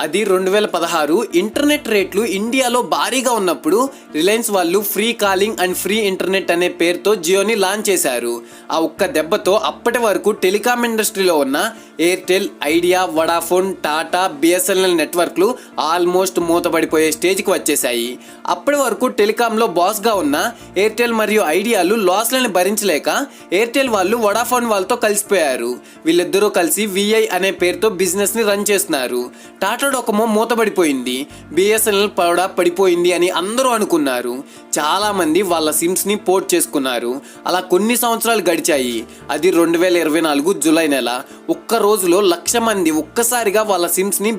అది రెండు వేల పదహారు ఇంటర్నెట్ రేట్లు ఇండియాలో భారీగా ఉన్నప్పుడు రిలయన్స్ వాళ్ళు free calling and free internet అనే పేరుతో జియోని లాంచ్ చేశారు. ఆ ఒక్క దెబ్బతో అప్పటి వరకు టెలికాం ఇండస్ట్రీలో ఉన్న Airtel Idea Vodafone Tata B S N L నెట్వర్క్లు ఆల్మోస్ట్ మూతపడిపోయే స్టేజ్కి వచ్చేసాయి అప్పటి వరకు టెలికాంలో బాస్గా ఉన్న ఎయిర్టెల్ మరియు ఐడియాలు లాస్లను భరించలేక ఎయిర్టెల్ వాళ్ళు వడాఫోన్ వాళ్ళతో కలిసిపోయారు. వీళ్ళిద్దరూ కలిసి విఐ అనే పేరుతో బిజినెస్ని రన్ చేస్తున్నారు. టాటా చంద్రుడొకమో మూతపడిపోయింది బిఎస్ఎన్ఎల్ పడ పడిపోయింది అని అందరూ అనుకున్నారు చాలా మంది వాళ్ళ సిమ్స్ని పోర్ట్ చేసుకున్నారు అలా కొన్ని సంవత్సరాలు గడిచాయి అది రెండు వేల ఇరవై నాలుగు జూలై నెల ఒక్క రోజులో లక్ష మంది ఒక్కసారిగా వాళ్ళ సిమ్స్ని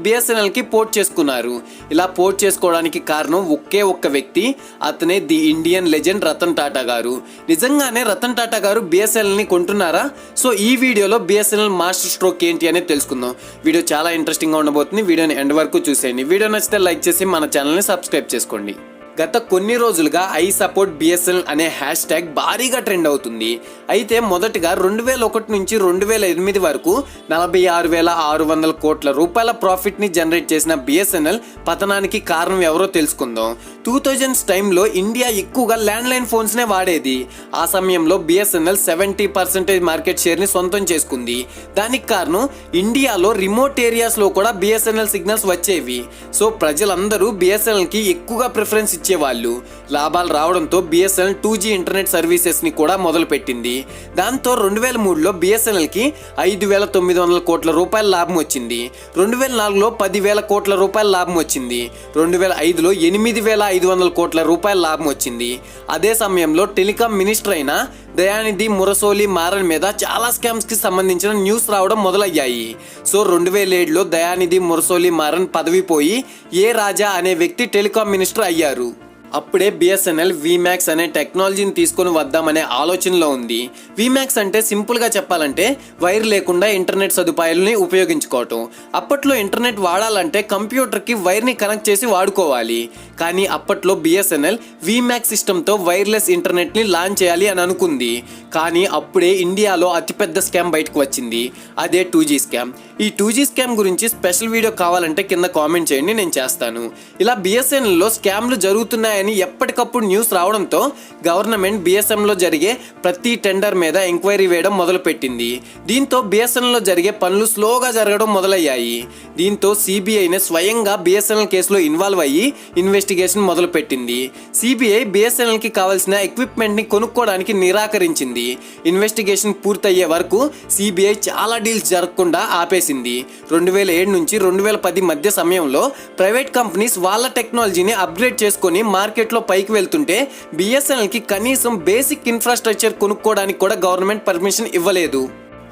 కి పోర్ట్ చేసుకున్నారు ఇలా పోర్ట్ చేసుకోవడానికి కారణం ఒకే ఒక్క వ్యక్తి అతనే the Indian legend Ratan Tata garu నిజంగానే రతన్ టాటా గారు బిఎస్ఎన్ఎల్ని కొంటున్నారా సో ఈ వీడియోలో బిఎస్ఎన్ఎల్ మాస్టర్ స్ట్రోక్ ఏంటి అనేది తెలుసుకుందాం వీడియో చాలా ఇంట్రెస్టింగ్గా ఉండబోతుంది వీడియోని ఎండ్ వరకు చూసేయండి. వీడియో నచ్చితే లైక్ చేసి మన ఛానల్ని సబ్స్క్రైబ్ చేసుకోండి. గత కొన్ని రోజులుగా ఐ సపోర్ట్ బిఎస్ఎల్ అనే హ్యాష్ ట్యాగ్ భారీగా ట్రెండ్ అవుతుంది. అయితే మొదటగా రెండు వేల ఒకటి నుంచి రెండు వేల ఎనిమిది వరకు నలభై ఆరు వేల ఆరు వందల కోట్ల రూపాయల ప్రాఫిట్ని జనరేట్ చేసిన బిఎస్ఎన్ఎల్ పతనానికి కారణం ఎవరో తెలుసుకుందాం. టూ థౌజండ్స్ టైంలో ఇండియా ఎక్కువగా ల్యాండ్లైన్ ఫోన్స్నే వాడేది. ఆ సమయంలో బిఎస్ఎన్ఎల్ సెవెంటీ పర్సెంటేజ్ మార్కెట్ షేర్ని సొంతం చేసుకుంది. దానికి కారణం ఇండియాలో రిమోట్ ఏరియాస్లో కూడా బిఎస్ఎన్ఎల్ సిగ్నల్స్ వచ్చేవి. సో ప్రజలందరూ బిఎస్ఎన్ఎల్కి ఎక్కువగా ప్రిఫరెన్స్ ఇచ్చేవాళ్ళు. లాభాలు రావడంతో బిఎస్ఎన్ఎల్ టూ జీ ఇంటర్నెట్ సర్వీసెస్ని కూడా మొదలుపెట్టింది. దాంతో రెండు వేల మూడులో బిఎస్ఎన్ఎల్కి ఐదు వేల తొమ్మిది వందల కోట్ల రూపాయల లాభం వచ్చింది. రెండు వేల నాలుగులో పదివేల కోట్ల రూపాయల లాభం వచ్చింది. రెండు వేల ఐదులో ఎనిమిది వేల ఐదు వందల కోట్ల రూపాయల లాభం వచ్చింది. అదే సమయంలో టెలికాం మినిస్టర్ అయిన దయానిధి మురసోలి మారన్ మీద చాలా స్కామ్స్కి సంబంధించిన న్యూస్ రావడం మొదలయ్యాయి. సో రెండు వేల ఏడులో దయానిధి మురసోలి మారన్ పదవి పోయి ఏ రాజా అనే వ్యక్తి టెలికాం మినిస్టర్ అయ్యారు. అప్పుడే బిఎస్ఎన్ఎల్ విమాక్స్ అనే టెక్నాలజీని తీసుకొని వద్దామనే ఆలోచనలో ఉంది. విమాక్స్ అంటే సింపుల్గా చెప్పాలంటే వైర్ లేకుండా ఇంటర్నెట్ సదుపాయాలని ఉపయోగించుకోవటం. అప్పట్లో ఇంటర్నెట్ వాడాలంటే కంప్యూటర్కి వైర్ని కనెక్ట్ చేసి వాడుకోవాలి. కానీ అప్పట్లో బిఎస్ఎన్ఎల్ విమ్యాక్స్ సిస్టంతో వైర్లెస్ ఇంటర్నెట్ని లాంచ్ చేయాలి అని అనుకుంది. కానీ అప్పుడే ఇండియాలో అతిపెద్ద స్కామ్ బయటకు వచ్చింది. అదే టూ జీ స్కామ్. ఈ టూ జీ స్కామ్ గురించి స్పెషల్ వీడియో కావాలంటే కింద కామెంట్ చేయండి నేను చేస్తాను. ఇలా బిఎస్ఎన్ఎల్లో స్కామ్లు జరుగుతున్నాయి జరుగుతున్నాయని ఎప్పటికప్పుడు న్యూస్ రావడంతో గవర్నమెంట్ బిఎస్ఎన్లో జరిగే ప్రతి టెండర్ మీద ఎంక్వైరీ వేయడం మొదలుపెట్టింది. దీంతో బిఎస్ఎన్ఎల్లో జరిగే పనులు స్లోగా జరగడం మొదలయ్యాయి. దీంతో సిబిఐని స్వయంగా బిఎస్ఎన్ఎల్ కేసులో ఇన్వాల్వ్ అయ్యి ఇన్వెస్టిగేషన్ మొదలుపెట్టింది. సిబిఐ బిఎస్ఎన్ఎల్కి కావాల్సిన ఎక్విప్మెంట్ని కొనుక్కోవడానికి నిరాకరించింది. ఇన్వెస్టిగేషన్ పూర్తయ్యే వరకు సిబిఐ చాలా డీల్స్ జరగకుండా ఆపేసింది. రెండు వేల ఏడు నుంచి రెండు వేల పది మధ్య సమయంలో ప్రైవేట్ కంపెనీస్ వాళ్ళ టెక్నాలజీని అప్గ్రేడ్ చేసుకొని మార్కెట్లో పైకి వెళ్తుంటే బిఎస్ఎన్ఎల్కి కనీసం బేసిక్ ఇన్ఫ్రాస్ట్రక్చర్ కొనుక్కోవడానికి కూడా గవర్నమెంట్ పర్మిషన్ ఇవ్వలేదు.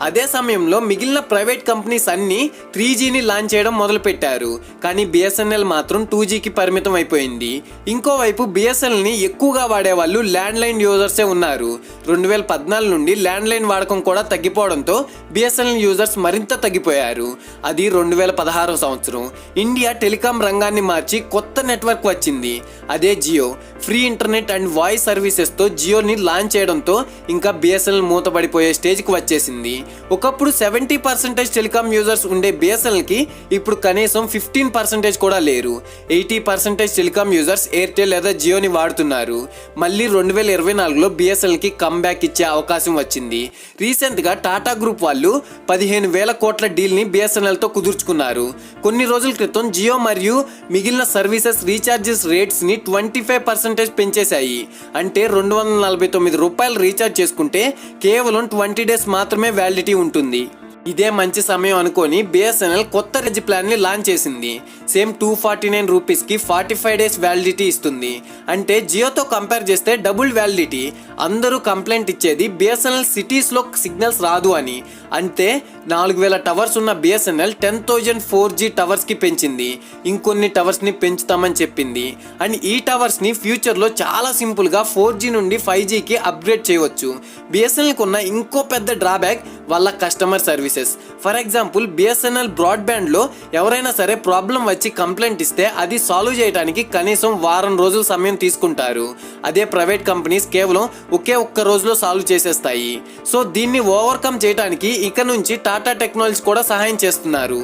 అదే సమయంలో మిగిలిన ప్రైవేట్ కంపెనీస్ అన్నీ త్రీ జీని లాంచ్ చేయడం మొదలుపెట్టారు. కానీ బిఎస్ఎన్ఎల్ మాత్రం టూ జీకి పరిమితం అయిపోయింది. ఇంకోవైపు బిఎస్ఎన్ఎల్ని ఎక్కువగా వాడేవాళ్ళు ల్యాండ్ లైన్ యూజర్సే ఉన్నారు. రెండు వేల పద్నాలుగు నుండి ల్యాండ్ లైన్ వాడకం కూడా తగ్గిపోవడంతో బిఎస్ఎన్ఎల్ యూజర్స్ మరింత తగ్గిపోయారు. అది రెండు వేల పదహారో సంవత్సరం. ఇండియా టెలికాం రంగాన్ని మార్చి కొత్త నెట్వర్క్ వచ్చింది. అదే Jio. Free internet and voice సర్వీసెస్తో జియోని లాంచ్ చేయడంతో ఇంకా బిఎస్ఎన్ఎల్ మూతపడిపోయే స్టేజ్కి వచ్చేసింది. ఒకప్పుడు సెవెంటీ పర్సెంటేజ్ టెలికామ్ యూజర్స్ ఉండే బిఎస్ఎన్ఎల్కి ఇప్పుడు కనీసం ఫిఫ్టీన్ పర్సెంటేజ్ కూడా లేరు. Eighty percentage telecom users Airtel లేదా జియోని వాడుతున్నారు. మళ్ళీ రెండు వేల ఇరవై నాలుగులో బిఎస్ఎన్ఎల్కి కమ్బ్యాక్ ఇచ్చే అవకాశం వచ్చింది. రీసెంట్గా టాటా గ్రూప్ వాళ్ళు పదిహేను వేల కోట్ల డీల్ని బిఎస్ఎన్ఎల్తో కుదుర్చుకున్నారు. కొన్ని రోజుల క్రితం జియో మరియు మిగిలిన సర్వీసెస్ రీఛార్జెస్ రేట్స్ని ట్వంటీ ఫైవ్ పర్సెంట్ పర్సంటేజ్ పెంచేశాయి. అంటే రెండు వందల నలభై తొమ్మిది రూపాయలు రీఛార్జ్ చేసుకుంటే కేవలం ట్వంటీ డేస్ మాత్రమే వ్యాలిడిటీ ఉంటుంది. ఇదే మంచి సమయం అనుకొని బిఎస్ఎన్ఎల్ కొత్త రెజ్ ప్లాన్ని లాంచ్ చేసింది. సేమ్ టూ ఫార్టీ నైన్ రూపీస్కి ఫార్టీ ఫైవ్ డేస్ వ్యాలిడిటీ ఇస్తుంది. అంటే జియోతో కంపేర్ చేస్తే డబుల్ వ్యాలిడిటీ. అందరూ కంప్లైంట్ ఇచ్చేది బిఎస్ఎన్ఎల్ సిటీస్లో సిగ్నల్స్ రాదు అని. అంటే నాలుగు వేల టవర్స్ ఉన్న B S N L ten thousand four G టవర్స్కి పెంచింది. ఇంకొన్ని టవర్స్ని పెంచుతామని చెప్పింది. అండ్ ఈ టవర్స్ని ఫ్యూచర్లో చాలా సింపుల్గా ఫోర్ జీ నుండి ఫైవ్ జీకి అప్గ్రేడ్ చేయవచ్చు. బిఎస్ఎన్ఎల్కి ఉన్న ఇంకో పెద్ద డ్రాబ్యాక్ వాళ్ళ customer services. For example B S N L బ్రాడ్బ్యాండ్లో ఎవరైనా సరే ప్రాబ్లం వచ్చి కంప్లైంట్ ఇస్తే అది సాల్వ్ చేయడానికి కనీసం వారం రోజులు సమయం తీసుకుంటారు. అదే ప్రైవేట్ కంపెనీస్ కేవలం ఒకే ఒక్క రోజులో సాల్వ్ చేసేస్తాయి. సో దీన్ని ఓవర్కమ్ చేయడానికి ఇక నుంచి టాటా టెక్నాలజీ కూడా సహాయం చేస్తున్నారు.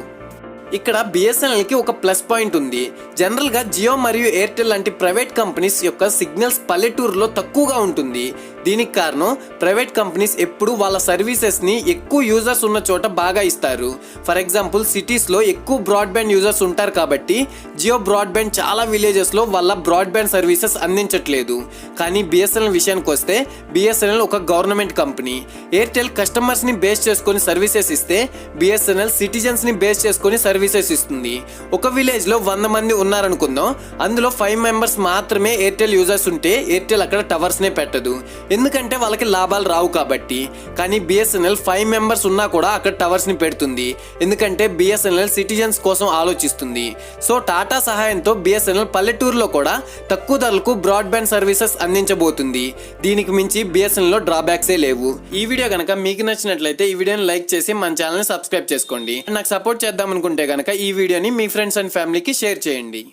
ఇక్కడ బిఎస్ఎన్ఎల్కి ఒక ప్లస్ పాయింట్ ఉంది. జనరల్గా జియో మరియు ఎయిర్టెల్ లాంటి ప్రైవేట్ కంపెనీస్ యొక్క సిగ్నల్స్ పల్లెటూరులో తక్కువగా ఉంటుంది. దీనికి కారణం ప్రైవేట్ కంపెనీస్ ఎప్పుడు వాళ్ళ సర్వీసెస్ని ఎక్కువ యూజర్స్ ఉన్న చోట బాగా ఇస్తారు. ఫర్ ఎగ్జాంపుల్ సిటీస్లో ఎక్కువ బ్రాడ్బ్యాండ్ యూజర్స్ ఉంటారు కాబట్టి జియో బ్రాడ్బ్యాండ్ చాలా విలేజెస్లో వాళ్ళ బ్రాడ్బ్యాండ్ సర్వీసెస్ అందించట్లేదు. కానీ బిఎస్ఎన్ఎల్ విషయానికి వస్తే బిఎస్ఎన్ఎల్ ఒక గవర్నమెంట్ కంపెనీ. ఎయిర్టెల్ కస్టమర్స్ని బేస్ చేసుకొని సర్వీసెస్ ఇస్తే బిఎస్ఎన్ఎల్ సిటిజన్స్ని బేస్ చేసుకొని సర్వీసెస్ ఇస్తుంది. ఒక విలేజ్లో వంద మంది ఉన్నారనుకుందాం అందులో ఫైవ్ మెంబర్స్ మాత్రమే ఎయిర్టెల్ యూజర్స్ ఉంటే ఎయిర్టెల్ అక్కడ టవర్స్ నే పెట్టదు. ఎందుకంటే వాళ్ళకి లాభాలు రావు కాబట్టి కానీ బిఎస్ఎన్ఎల్ ఫైవ్ మెంబర్స్ ఉన్నా కూడా అక్కడ టవర్స్ని పెడుతుంది. ఎందుకంటే బిఎస్ఎన్ఎల్ సిటిజన్స్ కోసం ఆలోచిస్తుంది. సో టాటా సహాయంతో బిఎస్ఎన్ఎల్ పల్లెటూరులో కూడా తక్కువ ధరలకు బ్రాడ్బ్యాండ్ సర్వీసెస్ అందించబోతుంది. దీనికి మించి బిఎస్ఎన్ఎల్లో డ్రాబ్యాక్సే లేవు. ఈ వీడియో కనుక మీకు నచ్చినట్లయితే ఈ వీడియోని లైక్ చేసి మన ఛానల్ని సబ్స్క్రైబ్ చేసుకోండి. నాకు సపోర్ట్ చేద్దాం అనుకుంటే కనుక ఈ వీడియోని మీ ఫ్రెండ్స్ అండ్ ఫ్యామిలీకి షేర్ చేయండి.